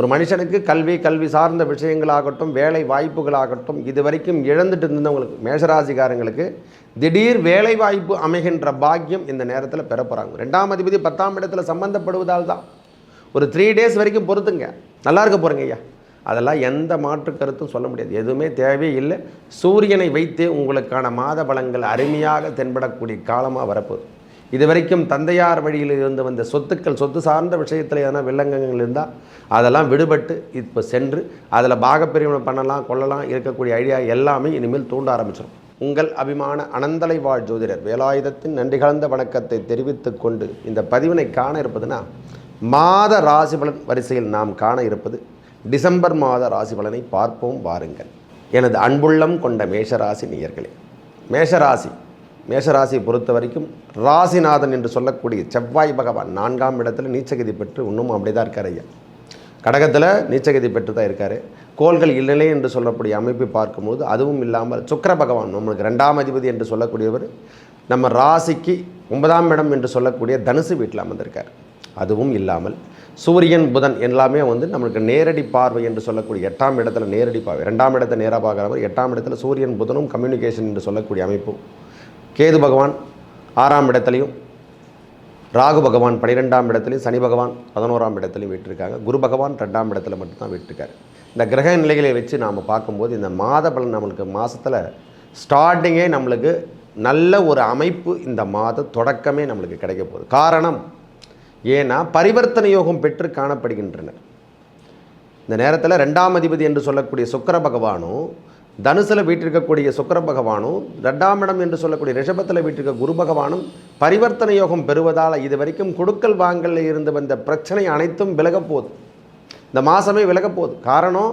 ஒரு மனுஷனுக்கு கல்வி கல்வி சார்ந்த விஷயங்களாகட்டும் வேலை வாய்ப்புகளாகட்டும் இது வரைக்கும் இழந்துட்டு இருந்தவங்களுக்கு மேஷராசிகாரங்களுக்கு திடீர் வேலை வாய்ப்பு அமைகின்ற பாக்கியம் இந்த நேரத்தில் பெற போகிறாங்க ரெண்டாம் அதிபதி பத்தாம் இடத்துல சம்பந்தப்படுவதால் தான். ஒரு த்ரீ டேஸ் வரைக்கும் பொறுத்துங்க நல்லா இருக்க போகிறீங்க ஐயா. அதெல்லாம் எந்த மாற்று கருத்தும் சொல்ல முடியாது. எதுவுமே தேவையே இல்லை. சூரியனை வைத்து உங்களுக்கான மாத பலங்கள் அருமையாக தென்படக்கூடிய காலமாக வரப்போகுது. இது வரைக்கும் தந்தையார் வழியில் இருந்து வந்த சொத்துக்கள் சொத்து சார்ந்த விஷயத்தில் எதனா வில்லங்கங்கள் இருந்தால் அதெல்லாம் விடுபட்டு இப்போ சென்று அதில் பாகப்பிரிவினை பண்ணலாம் கொள்ளலாம் இருக்கக்கூடிய ஐடியா எல்லாமே இனிமேல் தூண்ட ஆரம்பிச்சிடும் உங்கள் அபிமான அனந்தலை வாழ் ஜோதிடர் வேலாயுதத்தின் நன்றி கலந்த வணக்கத்தை தெரிவித்து கொண்டு இந்த பதிவினை காண இருப்பதுன்னா மாத ராசி பலன் வரிசையில் நாம் காண இருப்பது டிசம்பர் மாத ராசி பலனை பார்ப்போம் வாருங்கள். எனது அன்புள்ளம் கொண்ட மேஷராசி நேயர்களே மேஷராசி மேஷராசியை பொறுத்த வரைக்கும் ராசிநாதன் என்று சொல்லக்கூடிய செவ்வாய் பகவான் நான்காம் இடத்துல நீச்சகதி பெற்று இன்னும் அப்படி தான் இருக்கார் ஐயா. கடகத்தில் நீச்சகதி பெற்று தான் இருக்கார். கோள்கள் இல்லை என்று சொல்லக்கூடிய அமைப்பை பார்க்கும்போது அதுவும் இல்லாமல் சுக்கர பகவான் நம்மளுக்கு ரெண்டாம் அதிபதி என்று சொல்லக்கூடியவர். நம்ம ராசிக்கு ஒன்பதாம் இடம் என்று சொல்லக்கூடிய தனுசு வீட்டில் அமர்ந்திருக்கார். அதுவும் இல்லாமல் சூரியன் புதன் எல்லாமே வந்து நம்மளுக்கு நேரடி பார்வை என்று சொல்லக்கூடிய எட்டாம் இடத்துல நேரடி பார்வை. ரெண்டாம் இடத்தை நேராக பார்க்குறவர் எட்டாம் இடத்துல சூரியன் புதனும் கம்யூனிகேஷன் என்று சொல்லக்கூடிய அமைப்பும் கேது பகவான் ஆறாம் இடத்துலையும் ராகு பகவான் பனிரெண்டாம் இடத்துலையும் சனி பகவான் பதினோராம் இடத்துலையும் விட்டுருக்காங்க குரு பகவான் ரெண்டாம் இடத்துல மட்டும்தான் விட்டுருக்காரு இந்த கிரக நிலைகளை வச்சு நாம் பார்க்கும்போது இந்த மாத பலன் நம்மளுக்கு மாதத்தில் ஸ்டார்டிங்கே நம்மளுக்கு நல்ல ஒரு அமைப்பு இந்த மாத தொடக்கமே நம்மளுக்கு கிடைக்க போகுது. காரணம் ஏன்னா பரிவர்த்தனை யோகம் பெற்று காணப்படுகின்றனர். இந்த நேரத்தில் ரெண்டாம் அதிபதி என்று சொல்லக்கூடிய சுக்கிர பகவானும் தனுசில் வீட்டிருக்கக்கூடிய சுக்கிர பகவானும் ரெண்டாம் இடம் என்று சொல்லக்கூடிய ரிஷபத்தில் வீட்டிருக்க குரு பகவானும் பரிவர்த்தனை யோகம் பெறுவதால் இது வரைக்கும் கொடுக்கல் வாங்கலில் இருந்து வந்த பிரச்சனை அனைத்தும் விலகப் போகுது. இந்த மாதமே விலகப் போகுது. காரணம்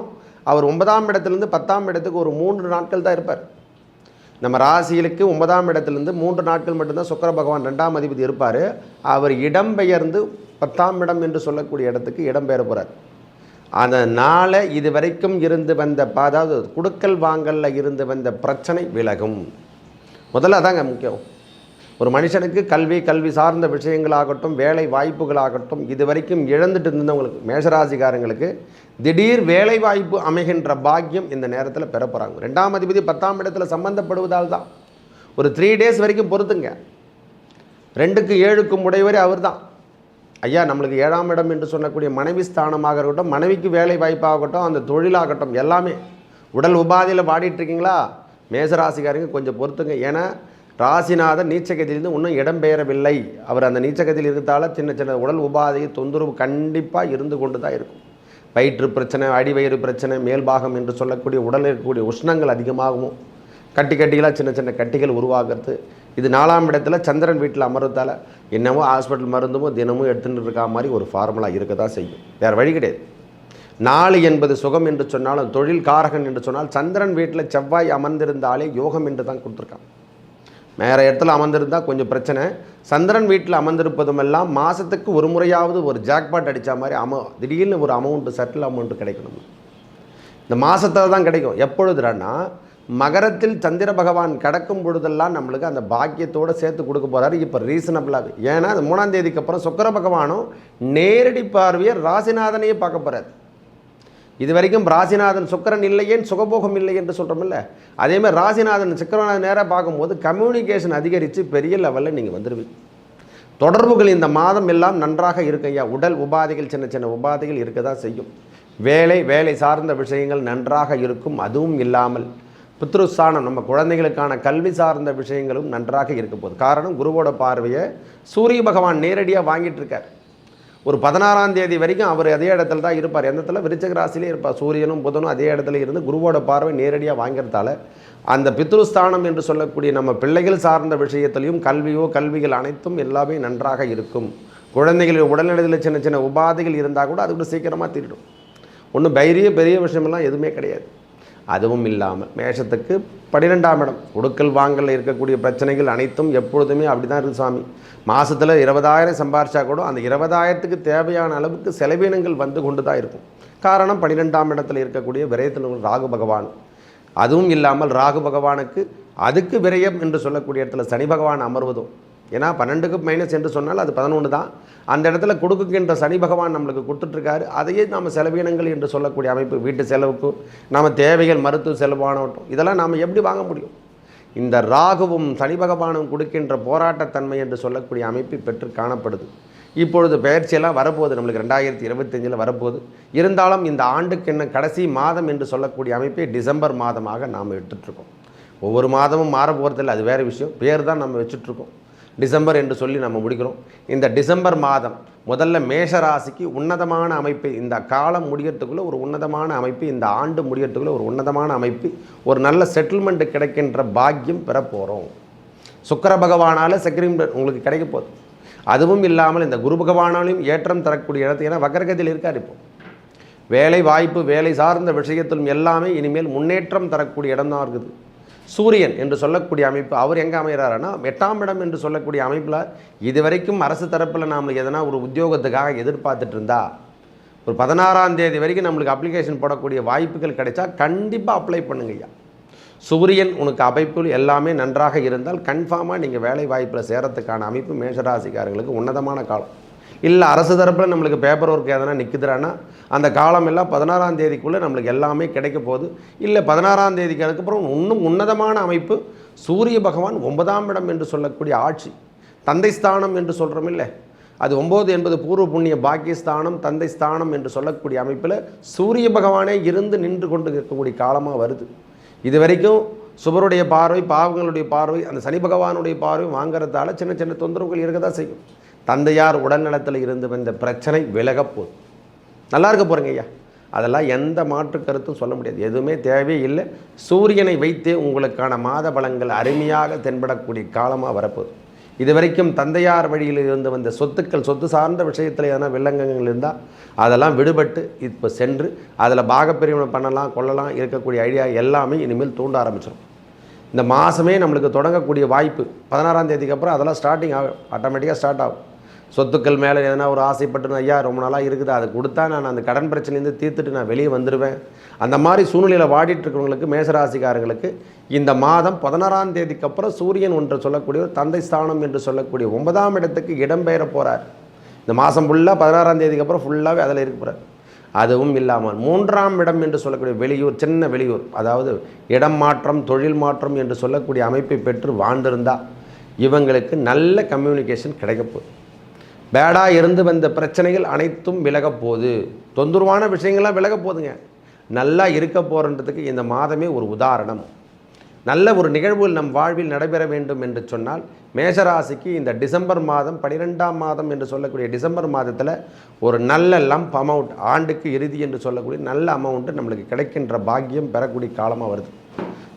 அவர் ஒன்பதாம் இடத்துலேருந்து பத்தாம் இடத்துக்கு ஒரு மூன்று நாட்கள் தான் இருப்பார். நம்ம ராசிகளுக்கு ஒன்பதாம் இடத்துலேருந்து மூன்று நாட்கள் மட்டும்தான் சுக்கர பகவான் ரெண்டாம் அதிபதி இருப்பார். அவர் இடம்பெயர்ந்து பத்தாம் இடம் என்று சொல்லக்கூடிய இடத்துக்கு இடம்பெயர போகிறார் அதனால் இது வரைக்கும் இருந்து வந்த ப- அதாவது குடுக்கல் வாங்கலில் இருந்து வந்த பிரச்சனை விலகும். முதல்ல அதாங்க முக்கியம். ஒரு மனுஷனுக்கு கல்வி கல்வி சார்ந்த விஷயங்களாகட்டும் வேலை வாய்ப்புகளாகட்டும் இது வரைக்கும் இழந்துட்டு இருந்தவங்களுக்கு மேஷராசிகாரங்களுக்கு திடீர் வேலை வாய்ப்பு அமைகின்ற பாக்கியம் இந்த நேரத்தில் பெற போகிறாங்க ரெண்டாம் அதிபதி பத்தாம் இடத்துல சம்பந்தப்படுவதால் தான். ஒரு த்ரீ டேஸ் வரைக்கும் பொறுத்துங்க. ரெண்டுக்கு ஏழுக்கும் உடையவரே அவர் தான் ஐயா நம்மளுக்கு ஏழாம் இடம் என்று சொல்லக்கூடிய மனைவி ஸ்தானமாக இருக்கட்டும் மனைவிக்கு வேலை வாய்ப்பாகட்டும் அந்த தொழிலாகட்டும் எல்லாமே. உடல் உபாதையில் பாடிட்டுருக்கீங்களா மேசராசிக்காரங்க கொஞ்சம் பொறுத்துங்க. ஏன்னா ராசிநாதன் நீச்சகத்திலிருந்து இன்னும் இடம்பெயரவில்லை அவர் அந்த நீச்சகத்தில் இருந்தால சின்ன சின்ன உடல் உபாதை தொந்தரவு கண்டிப்பாக இருந்து கொண்டு தான் இருக்கும். வயிற்று பிரச்சனை அடிவயிறு பிரச்சனை மேல்பாகம் என்று சொல்லக்கூடிய உடலில் இருக்கக்கூடிய உஷ்ணங்கள் அதிகமாகவும் கட்டி கட்டிகளாக சின்ன சின்ன கட்டிகள் உருவாகிறது. இது நாலாம் இடத்துல சந்திரன் வீட்டில் அமர்றதால என்னமோ ஹாஸ்பிட்டல் மருந்துமோ தினமும் எடுத்துகிட்டு இருக்கா மாதிரி ஒரு ஃபார்முலா இருக்க தான் செய்யும். வேறு வழி கிடையாது. நாலு என்பது சுகம் என்று சொன்னாலும் தொழில் காரகன் என்று சொன்னால் சந்திரன் வீட்டில் செவ்வாய் அமர்ந்திருந்தாலே யோகம் என்று தான் கொடுத்துருக்கான். வேறு இடத்துல அமர்ந்திருந்தால் கொஞ்சம் பிரச்சனை. சந்திரன் வீட்டில் அமர்ந்திருப்பதுமெல்லாம் மாதத்துக்கு ஒரு முறையாவது ஒரு ஜாக்பாட் அடித்த மாதிரி அமௌ திடீர்னு ஒரு அமௌண்ட்டு செட்டில் அமௌண்ட்டு கிடைக்கணும். இந்த மாதத்தில் தான் கிடைக்கும். எப்பொழுதுடான்னா மகரத்தில் சந்திர பகவான் கிடக்கும் பொழுதெல்லாம் நம்மளுக்கு அந்த பாக்கியத்தோடு சேர்த்து கொடுக்க போகிறாரு இப்போ ரீசனபிளாக ஏன்னா அந்த மூணாம் தேதிக்கு அப்புறம் சுக்கர பகவானும் நேரடி பார்வையை ராசிநாதனையே பார்க்க போகிறாரு இது வரைக்கும் ராசிநாதன் சுக்கரன் இல்லையேன் சுகபோகம் இல்லை என்று சொல்கிறோம்ல அதேமாதிரி ராசிநாதன் சுக்கிரநாதன் நேராக பார்க்கும்போது கம்யூனிகேஷன் அதிகரித்து பெரிய லெவலில் நீங்கள் வந்துடுவீங்க தொடர்புகள் இந்த மாதம் எல்லாம் நன்றாக இருக்கையா உடல் உபாதைகள் சின்ன சின்ன உபாதைகள் இருக்க தான் செய்யும். வேலை வேலை சார்ந்த விஷயங்கள் நன்றாக இருக்கும். அதுவும் இல்லாமல் பித்ருஸ்தானம் நம்ம குழந்தைகளுக்கான கல்வி சார்ந்த விஷயங்களும் நன்றாக இருக்க போகுது. காரணம் குருவோட பார்வையை சூரிய பகவான் நேரடியாக வாங்கிட்டு இருக்கார். ஒரு பதினாறாம் தேதி வரைக்கும் அவர் அதே இடத்துல தான் இருப்பார். எந்த இடத்துல? விருச்சக ராசிலே இருப்பார். சூரியனும் புதனும் அதே இடத்துல இருந்து குருவோட பார்வை நேரடியாக வாங்கிறதால அந்த பித்ருஸ்தானம் என்று சொல்லக்கூடிய நம்ம பிள்ளைகள் சார்ந்த விஷயத்திலையும் கல்வியோ கல்விகள் அனைத்தும் எல்லாமே நன்றாக இருக்கும். குழந்தைகள் உடல்நிலையில் சின்ன சின்ன உபாதைகள் இருந்தால் கூட அது கூட சீக்கிரமாக தீரிடும் ஒன்றும் பெரிய பெரிய விஷயமெல்லாம் எதுவுமே கிடையாது. அதுவும் இல்லாமல் மேஷத்துக்கு பன்னிரெண்டாம் இடம். கொடுக்கல் வாங்கலில் இருக்கக்கூடிய பிரச்சனைகள் அனைத்தும் எப்பொழுதுமே அப்படி தான் இருக்குது சாமி. மாதத்தில் இருபதாயிரம் சம்பாரிச்சா கூட அந்த இருபதாயிரத்துக்கு தேவையான அளவுக்கு செலவினங்கள் வந்து கொண்டு தான் இருக்கும். காரணம் பன்னிரெண்டாம் இடத்துல இருக்கக்கூடிய விரயத்தில் ராகு பகவான். அதுவும் இல்லாமல் ராகு பகவானுக்கு அதுக்கு விரயம் என்று சொல்லக்கூடிய இடத்துல சனி பகவான் அமர்வதும். ஏன்னா பன்னெண்டுக்கு மைனஸ் என்று சொன்னால் அது பதினொன்று தான். அந்த இடத்துல கொடுக்குகின்ற சனி பகவான் நம்மளுக்கு கொடுத்துட்ருக்காரு. அதையே நாம் செலவினங்கள் என்று சொல்லக்கூடிய அமைப்பு வீட்டு செலவுக்கு நம்ம தேவைகள் மருத்துவ செலவானவட்டும் இதெல்லாம் நாம் எப்படி வாங்க முடியும்? இந்த ராகுவும் சனி பகவானும் கொடுக்கின்ற போராட்டத்தன்மை என்று சொல்லக்கூடிய அமைப்பு பெற்று காணப்படுது. இப்பொழுது பயிற்சியெல்லாம் வரப்போகுது. நம்மளுக்கு ரெண்டாயிரத்தி இருபத்தஞ்சில் வரப்போகுது. இருந்தாலும் இந்த ஆண்டுக்கு என்ன கடைசி மாதம் என்று சொல்லக்கூடிய அமைப்பை டிசம்பர் மாதமாக நாம் விட்டுட்ருக்கோம் ஒவ்வொரு மாதமும் மாற போகிறதில்ல அது வேறு விஷயம். பேர் தான் நம்ம வச்சுட்ருக்கோம். டிசம்பர் என்று சொல்லி நம்ம முடிக்கிறோம். இந்த டிசம்பர் மாதம் முதல்ல மேஷ ராசிக்கு உன்னதமான அமைப்பு. இந்த காலம் முடியறதுக்குள்ளே ஒரு உன்னதமான அமைப்பு. இந்த ஆண்டு முடியறதுக்குள்ளே ஒரு உன்னதமான அமைப்பு. ஒரு நல்ல செட்டில்மெண்ட் கிடைக்கின்ற பாக்கியம் பெற போகிறோம் சுக்கர பகவானால் செக்ரிமெண்ட் உங்களுக்கு கிடைக்க போகுது. அதுவும் இல்லாமல் இந்த குரு பகவானாலையும் ஏற்றம் தரக்கூடிய இடத்து. ஏன்னா வக்கரகத்தில் இருக்கார் இப்போ. வேலை வாய்ப்பு வேலை சார்ந்த விஷயத்திலும் எல்லாமே இனிமேல் முன்னேற்றம் தரக்கூடிய இடம் தான் இருக்குது. சூரியன் என்று சொல்லக்கூடிய அமைப்பு அவர் எங்கே அமைகிறாருன்னா எட்டாம் இடம் என்று சொல்லக்கூடிய அமைப்பில் இதுவரைக்கும் அரசு தரப்பில் நாம் எதனா ஒரு உத்தியோகத்துக்காக எதிர்பார்த்துட்டு இருந்தா ஒரு பதினாறாம் தேதி வரைக்கும் நம்மளுக்கு அப்ளிகேஷன் போடக்கூடிய வாய்ப்புகள் கிடைச்சா கண்டிப்பாக அப்ளை பண்ணுங்க ஐயா. சூரியன் உனக்கு அமைப்பில் எல்லாமே நன்றாக இருந்தால் கன்ஃபார்மாக நீங்கள் வேலை வாய்ப்பில் சேரத்துக்கான அமைப்பு மேஷராசிக்காரர்களுக்கு உன்னதமான காலம். இல்லை அரசு தரப்பில் நம்மளுக்கு பேப்பர் ஒர்க் எதனா நிற்குதுறான்னா அந்த காலம் எல்லாம் பதினாறாம் தேதிக்குள்ளே நம்மளுக்கு எல்லாமே கிடைக்க போகுது. இல்லை பதினாறாம் தேதிக்கு அதுக்கப்புறம் இன்னும் உன்னதமான அமைப்பு சூரிய பகவான் ஒன்பதாம் இடம் என்று சொல்லக்கூடிய ஆட்சி தந்தை ஸ்தானம் என்று சொல்கிறோம் இல்லை. அது ஒம்பது என்பது பூர்வ புண்ணிய பாக்கியஸ்தானம் தந்தை ஸ்தானம் என்று சொல்லக்கூடிய அமைப்பில் சூரிய பகவானே இருந்து நின்று கொண்டு இருக்கக்கூடிய காலமாக வருது. இது வரைக்கும் சுபருடைய பார்வை பாவங்களுடைய பார்வை அந்த சனி பகவானுடைய பார்வை வாங்கிறதால சின்ன சின்ன தொந்தரவுகள் இருக்க தான் செய்யும். தந்தையார் உடல்நலத்தில் இருந்து வந்த பிரச்சனை விலகப்போகுது நல்லா இருக்க போகிறீங்க ஐயா. அதெல்லாம் எந்த மாற்று கருத்தும் சொல்ல முடியாது. எதுவுமே தேவையே இல்லை. சூரியனை வைத்தே உங்களுக்கான மாத பலங்கள் அருமையாக தென்படக்கூடிய காலமாக வரப்போகுது. இது வரைக்கும் தந்தையார் வழியில் இருந்து வந்த சொத்துக்கள் சொத்து சார்ந்த விஷயத்தில் எதனா வில்லங்கங்கள் இருந்தால் அதெல்லாம் விடுபட்டு இப்போ சென்று அதில் பாகப்பிரிவினை பண்ணலாம் கொள்ளலாம் இருக்கக்கூடிய ஐடியா எல்லாமே இனிமேல் தூண்ட ஆரம்பிச்சிடும் இந்த மாதமே நம்மளுக்கு தொடங்கக்கூடிய வாய்ப்பு பதினாறாம் தேதிக்கு அப்புறம் அதெல்லாம் ஸ்டார்டிங் ஆகும் ஆட்டோமேட்டிக்காக ஸ்டார்ட் ஆகும். சொத்துக்கள் மேலே எதனா ஒரு ஆசைப்பட்டு ஐயா ரொம்ப நாளாக இருக்குது அதை கொடுத்தா நான் அந்த கடன் பிரச்சனையிலேருந்து தீர்த்துட்டு நான் வெளியே வந்துடுவேன் அந்த மாதிரி சூழ்நிலையில் வாடிட்டுருக்கவங்களுக்கு மேசராசிக்காரங்களுக்கு இந்த மாதம் பதினாறாம் தேதிக்கு அப்புறம் சூரியன் ஒன்று சொல்லக்கூடிய ஒரு தந்தை ஸ்தானம் என்று சொல்லக்கூடிய ஒன்பதாம் இடத்துக்கு இடம்பெயர போகிறார் இந்த மாதம் ஃபுல்லாக பதினாறாம் தேதிக்கு அப்புறம் ஃபுல்லாகவே அதில் இருக்க போகிறார் அதுவும் இல்லாமல் மூன்றாம் இடம் என்று சொல்லக்கூடிய வெளியூர் சின்ன வெளியூர் அதாவது இடம் மாற்றம் தொழில் மாற்றம் என்று சொல்லக்கூடிய அமைப்பை பெற்று வாழ்ந்திருந்தால் இவங்களுக்கு நல்ல கம்யூனிகேஷன் கிடைக்கப்போகுது பேடாக இருந்து வந்த பிரச்சனைகள் அனைத்தும் விலகப் போகுது. தொந்தரவான விஷயங்கள்லாம் விலகப் போகுதுங்க. நல்லா இருக்க போகிறன்றதுக்கு இந்த மாதமே ஒரு உதாரணம். நல்ல ஒரு நிகழ்வுகள் நம் வாழ்வில் நடைபெற வேண்டும் என்று சொன்னால் மேஷராசிக்கு இந்த டிசம்பர் மாதம் பன்னிரெண்டாம் மாதம் என்று சொல்லக்கூடிய டிசம்பர் மாதத்தில் ஒரு நல்ல லம்ப் அமௌண்ட் ஆண்டுக்கு இறுதி என்று சொல்லக்கூடிய நல்ல அமௌண்ட்டு நம்மளுக்கு கிடைக்கின்ற பாக்கியம் பெறக்கூடிய காலமாக வருது.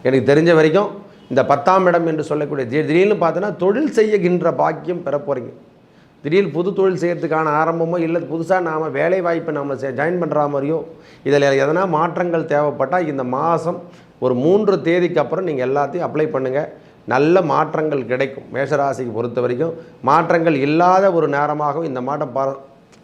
எனக்கு தெரிஞ்ச வரைக்கும் இந்த பத்தாம் இடம் என்று சொல்லக்கூடிய திடீர்னு பார்த்தோன்னா தொழில் செய்யகின்ற பாக்கியம் பெற போகிறீங்க திடீர்னு புது தொழில் செய்கிறதுக்கான ஆரம்பமோ இல்லை புதுசாக நாம் வேலை வாய்ப்பை நம்ம ஜாயின் பண்ணுற மாதிரியோ இதில் எதனா மாற்றங்கள் தேவைப்பட்டால் இந்த மாதம் ஒரு மூன்று தேதிக்கு அப்புறம் நீங்கள் எல்லாத்தையும் அப்ளை பண்ணுங்கள் நல்ல மாற்றங்கள் கிடைக்கும். மேஷராசிக்கு பொறுத்த வரைக்கும் மாற்றங்கள் இல்லாத ஒரு நேரமாகவும் இந்த மாதம் பா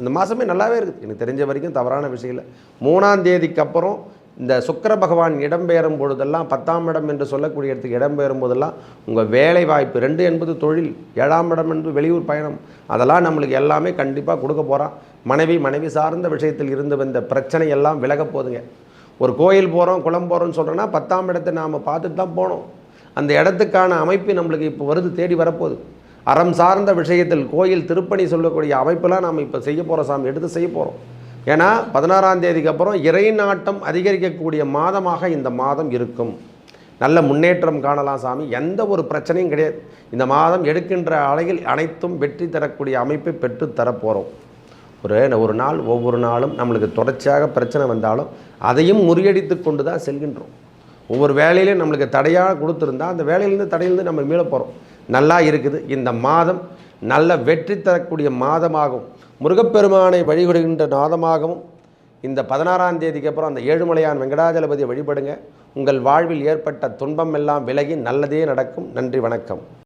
இந்த மாதமே நல்லாவே இருக்குது. எனக்கு தெரிஞ்ச வரைக்கும் தவறான விஷயம் இல்லை. மூணாம் தேதிக்கு அப்புறம் இந்த சுக்கர பகவான் இடம்பெயரும் பொழுதெல்லாம் பத்தாம் இடம் என்று சொல்லக்கூடிய இடத்துக்கு இடம்பெயரும் போதெல்லாம் உங்கள் வேலை வாய்ப்பு ரெண்டு என்பது தொழில் ஏழாம் இடம் என்று வெளியூர் பயணம். அதெல்லாம் நம்மளுக்கு எல்லாமே கண்டிப்பாக கொடுக்க போகிறான் மனைவி மனைவி சார்ந்த விஷயத்தில் இருந்து வந்த பிரச்சனை எல்லாம் விலக போதுங்க ஒரு கோயில் போகிறோம் குளம் போகிறோம்னு சொல்கிறோன்னா பத்தாம் இடத்தை நாம் பார்த்துட்டு தான் போனோம். அந்த இடத்துக்கான அமைப்பு நம்மளுக்கு இப்போ வருது தேடி வரப்போகுது. அறம் சார்ந்த விஷயத்தில் கோயில் திருப்பணி சொல்லக்கூடிய அமைப்பெல்லாம் நாம் இப்போ செய்ய போகிறோம் சாமி எடுத்து செய்ய போகிறோம் ஏன்னா பதினாறாம் தேதிக்கு அப்புறம் இறை நாட்டம் அதிகரிக்கக்கூடிய மாதமாக இந்த மாதம் இருக்கும். நல்ல முன்னேற்றம் காணலாம் சாமி. எந்த ஒரு பிரச்சனையும் கிடையாது. இந்த மாதம் எடுக்கின்ற அலையில் அனைத்தும் வெற்றி தரக்கூடிய அமைப்பை பெற்று தரப்போகிறோம் ஒரு ஒரு நாள் ஒவ்வொரு நாளும் நம்மளுக்கு தொடர்ச்சியாக பிரச்சனை வந்தாலும் அதையும் முறியடித்து கொண்டு தான் செல்கின்றோம். ஒவ்வொரு வேலையிலையும் நம்மளுக்கு தடையாக கொடுத்துருந்தா அந்த வேலையிலேருந்து தடையிலேருந்து நம்ம மீள போகிறோம் நல்லா இருக்குது. இந்த மாதம் நல்ல வெற்றி தரக்கூடிய மாதமாகும். முருகப்பெருமானை வழிபடுகின்ற நாதமாகவும் இந்த பதினாறாம் தேதிக்கு அப்புறம் அந்த ஏழுமலையான் வெங்கடாஜலபதியை வழிபடுங்க. உங்கள் வாழ்வில் ஏற்பட்ட துன்பம் எல்லாம் விலகி நல்லதே நடக்கும். நன்றி வணக்கம்.